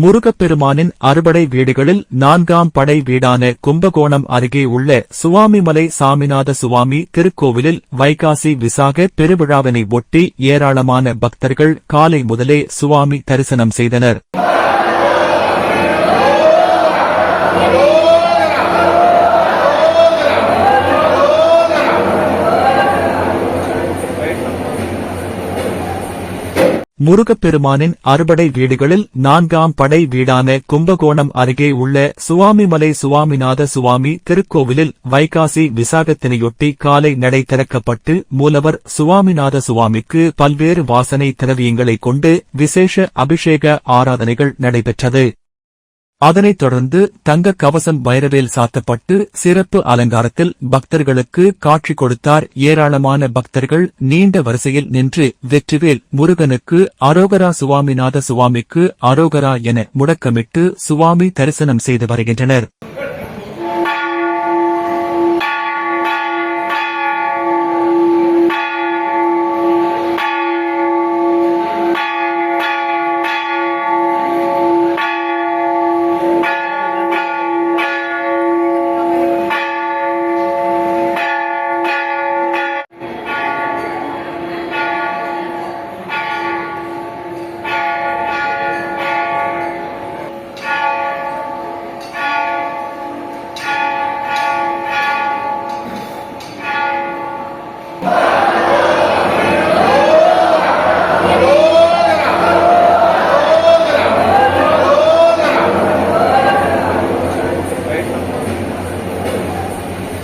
முருகப்பெருமானின் அறுபடை வீடுகளில் நான்காம் படை வீடான கும்பகோணம் அருகே உள்ள சுவாமிமலை சாமிநாத சுவாமி திருக்கோவிலில் வைகாசி விசாக பெருவிழாவினை ஒட்டி ஏராளமான பக்தர்கள் காலை முதலே சுவாமி தரிசனம் செய்தனர். முருகப்பெருமானின் அறுபடை வீடுகளில் நான்காம் படை வீடான கும்பகோணம் அருகே உள்ள சுவாமிமலை சுவாமிநாத சுவாமி திருக்கோவிலில் வைகாசி விசாகத்தினையொட்டி காலை நடை திறக்கப்பட்டு மூலவர் சுவாமிநாத சுவாமிக்கு பல்வேறு வாசனை திரவியங்களைக் கொண்டு விசேஷ அபிஷேக ஆராதனைகள் நடைபெற்றது. அதனைத் தொடர்ந்து தங்க கவசம் வைரவேல் சாத்தப்பட்டு சிறப்பு அலங்காரத்தில் பக்தர்களுக்கு காட்சி கொடுத்தார். ஏராளமான பக்தர்கள் நீண்ட வரிசையில் நின்று வெற்றிவேல் முருகனுக்கு அரோகரா சுவாமிநாத சுவாமிக்கு அரோகரா என முடக்கமிட்டு சுவாமி தரிசனம் செய்து வருகின்றனர்.